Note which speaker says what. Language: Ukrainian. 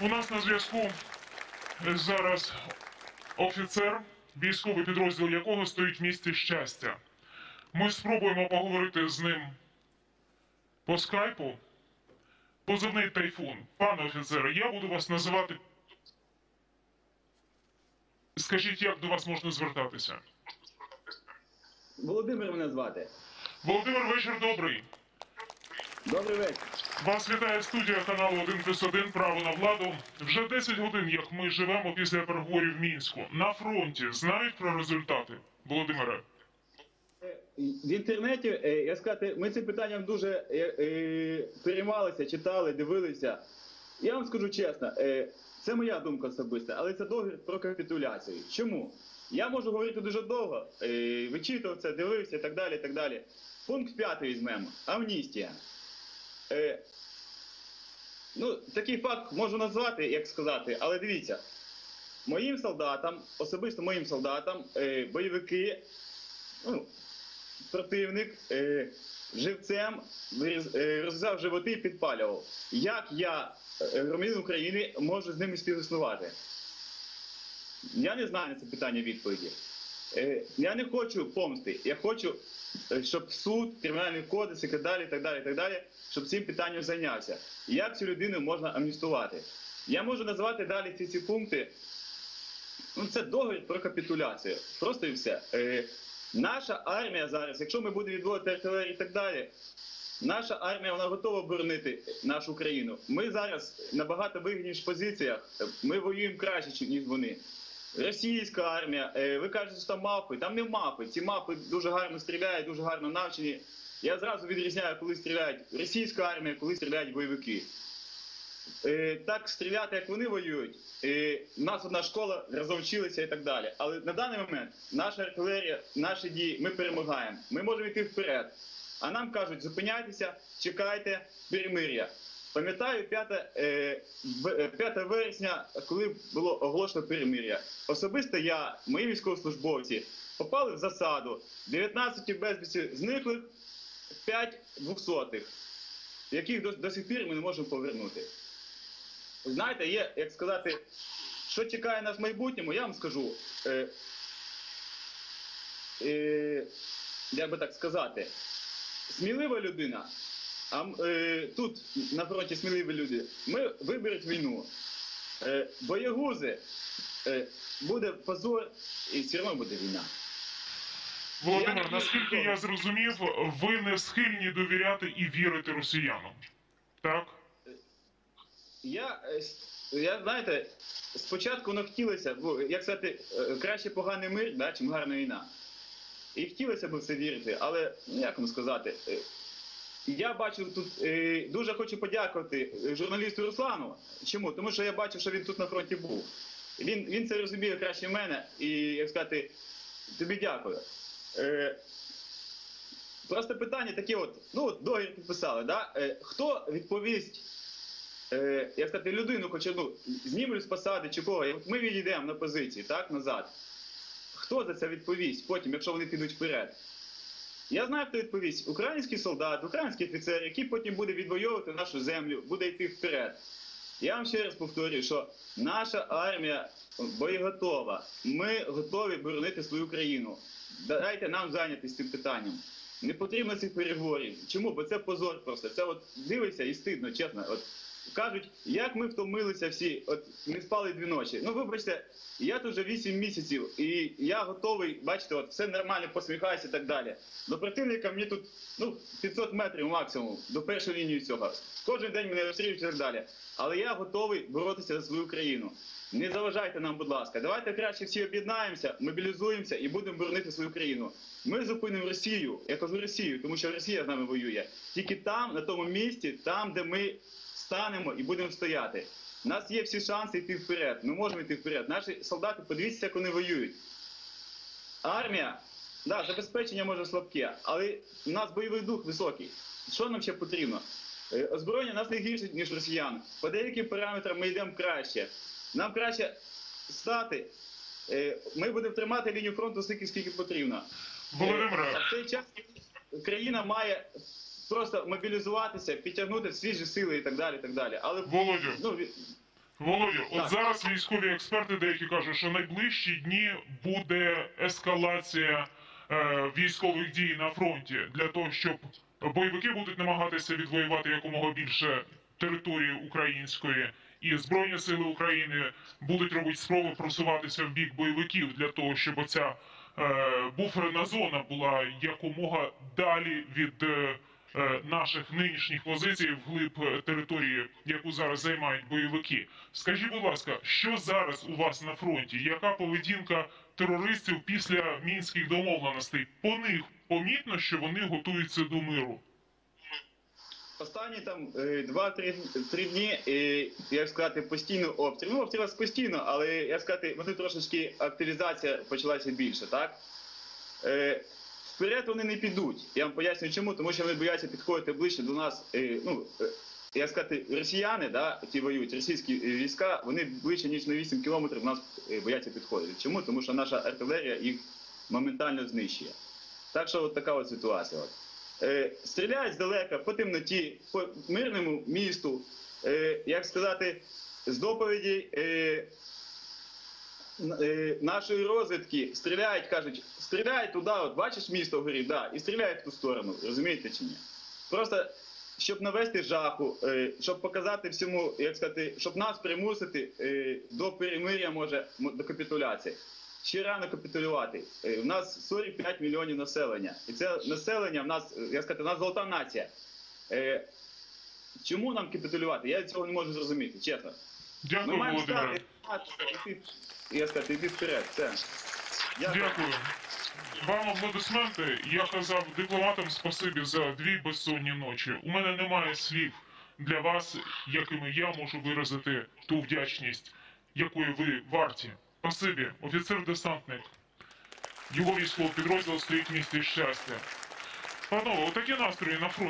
Speaker 1: У нас на зв'язку зараз офіцер, військовий підрозділ якого стоїть в місті щастя. Ми спробуємо поговорити з ним по скайпу. Позивний тайфун. Пане офіцере, я буду вас називати. Скажіть, як до вас можна звертатися?
Speaker 2: Володимир мене звати.
Speaker 1: Володимир, вечір добрий.
Speaker 2: Добрий вечір.
Speaker 1: Вас вітає студія каналу 1 плюс 1 Право на владу. Вже 10 годин, як ми живемо після переговорів в Мінську. На фронті знають про результати. Володимире,
Speaker 2: В інтернеті, е, я сказати, ми цим питанням дуже е, е, переймалися, читали, дивилися. Я вам скажу чесно, це моя думка особиста, але це договір про капітуляцію. Чому? Я можу говорити дуже довго, вичитував це, дивився і так далі. і так далі. Пункт п'ятий візьмемо. Амністія. Е, ну, такий факт можу назвати, як сказати, але дивіться. Моїм солдатам, особисто моїм солдатам, е, бойовики, ну, противник е, живцем е, розрізав животи і підпалював. Як я, е, громадянин України, можу з ними співіснувати? Я не знаю на це питання відповіді. Е, я не хочу помсти. Я хочу, е, щоб суд, кримінальний кодекс і так далі, і так далі, і так далі, щоб цим питанням зайнявся. Як цю людину можна амністувати? Я можу назвати далі ці, ці пункти. Ну, це договір про капітуляцію. Просто і все. Е, наша армія зараз, якщо ми будемо відводити артилерію і так далі, наша армія вона готова боронити нашу країну. Ми зараз набагато вигідніших позиціях. Ми воюємо краще, ніж вони. Російська армія, е, ви кажете, що там мапи. Там не мапи. Ці мапи дуже гарно стріляють, дуже гарно навчені. Я зразу відрізняю, коли стріляють російська армія, коли стріляють бойовики. Е, так стріляти, як вони воюють. Е, у нас одна школа розовчилася і так далі. Але на даний момент наша артилерія, наші дії, ми перемагаємо. Ми можемо йти вперед. А нам кажуть, зупиняйтеся, чекайте перемир'я. Пам'ятаю 5, е, е, 5 вересня, коли було оголошено перемир'я. Особисто я, мої військовослужбовці, попали в засаду. 19 безвісті зниклих, 5 двохсотих, яких до, до сих пір ми не можемо повернути. Знаєте, є, як сказати, що чекає нас в майбутньому, я вам скажу. Е, е, як би так сказати, смілива людина, а е, тут на фронті сміливі люди, ми виберуть війну. Е, боягузи, е, буде позор і все одно буде війна.
Speaker 1: Володимир, наскільки я зрозумів, ви не схильні довіряти і вірити росіянам. Так?
Speaker 2: Я, е, я знаєте, спочатку воно хотілося, бо, як сказати, е, краще поганий мир, да, чим гарна війна. І хотілося б в це вірити, але ну, як вам сказати, я бачу тут, е, дуже хочу подякувати е, журналісту Руслану. Чому? Тому що я бачу, що він тут на фронті був. Він, він це розуміє краще мене, і як сказати, тобі дякую. Е, Просто питання таке: от, ну от договір підписали, да? Хто відповість як сказати, людину хоча ну, знімуть з посади чи кого, ми відійдемо на позиції, так, назад. Хто за це відповість потім, якщо вони підуть вперед? Я знаю, хто відповість. Український солдат, український офіцер, який потім буде відвоювати нашу землю, буде йти вперед. Я вам ще раз повторюю, що наша армія боєготова. Ми готові боронити свою країну. Дайте нам зайнятися цим питанням. Не потрібно цих переговорів. Чому? Бо це позор просто. Це от дивишся і стидно, чесно. От кажуть, як ми втомилися всі, от не спали дві ночі. Ну, вибачте, я тут вже 8 місяців, і я готовий, бачите, от все нормально, посміхаюся і так далі. До противника мені тут ну, 500 метрів максимум до першої лінії цього. Кожен день мене розстрілюють і так далі. Але я готовий боротися за свою країну. Не заважайте нам, будь ласка. Давайте краще всі об'єднаємося, мобілізуємося і будемо боронити свою країну. Ми зупинимо Росію. Я кажу Росію, тому що Росія з нами воює. Тільки там, на тому місці, там, де ми станемо і будемо стояти. У нас є всі шанси йти вперед. Ми можемо йти вперед. Наші солдати, подивіться, як вони воюють. Армія, да, забезпечення може слабке, але у нас бойовий дух високий. Що нам ще потрібно? Е, Озброєння нас не гірше, ніж росіян. По деяким параметрам ми йдемо краще. Нам краще стати. е, Ми будемо тримати лінію фронту стільки, скільки потрібно.
Speaker 1: Володимире,
Speaker 2: А в цей час країна має просто мобілізуватися, підтягнути свіжі сили і так далі. і так далі. Але
Speaker 1: Володю,
Speaker 2: ну, ві-
Speaker 1: Володя, от зараз військові експерти деякі кажуть, що найближчі дні буде ескалація е, військових дій на фронті для того, щоб бойовики будуть намагатися відвоювати якомога більше території української, і збройні сили України будуть робити спроби просуватися в бік бойовиків для того, щоб оця е, буферна зона була якомога далі від. Е, наших нинішніх позицій вглиб е, території, яку зараз займають бойовики. Скажіть, будь ласка, що зараз у вас на фронті? Яка поведінка терористів після мінських домовленостей? По них помітно, що вони готуються до миру.
Speaker 2: Останні там е, два-три три дні, е, як сказати, постійно обстріл. Ну, обстріл постійно, але як сказати, вони трошечки активізація почалася більше, так? Вперед вони не підуть. Я вам поясню чому, тому що вони бояться підходити ближче до нас. Е, ну, е, як сказати, росіяни, да, ті воюють, російські е, війська, вони ближче, ніж на 8 кілометрів нас бояться підходити. Чому? Тому що наша артилерія їх моментально знищує. Так що от така от ситуація. Е, стріляють здалека по темноті, по мирному місту, е, як сказати, з доповіді е, нашої розвідки стріляють, кажуть, стріляй туди, от бачиш місто горить, да, і стріляють в ту сторону, розумієте чи ні? Просто щоб навести жаху, е, щоб показати всьому, як сказати, щоб нас примусити е, до перемир'я, може, до капітуляції. Ще рано капітулювати. Е, У нас 45 мільйонів населення. І це населення в нас, е, як сказати, у нас золота нація. Е, Чому нам капітулювати? Я цього не можу зрозуміти, чесно.
Speaker 1: Дякую,
Speaker 2: маємо
Speaker 1: Володимире.
Speaker 2: я йти вперед. Все.
Speaker 1: Дякую. Вам аплодисменти. Я казав дипломатам спасибі за дві безсонні ночі. У мене немає слів для вас, якими я можу виразити ту вдячність, якої ви варті. Спасибі, офіцер-десантник. Його військовий підрозділ стоїть в місті щастя. Панове, отакі настрої на фронті.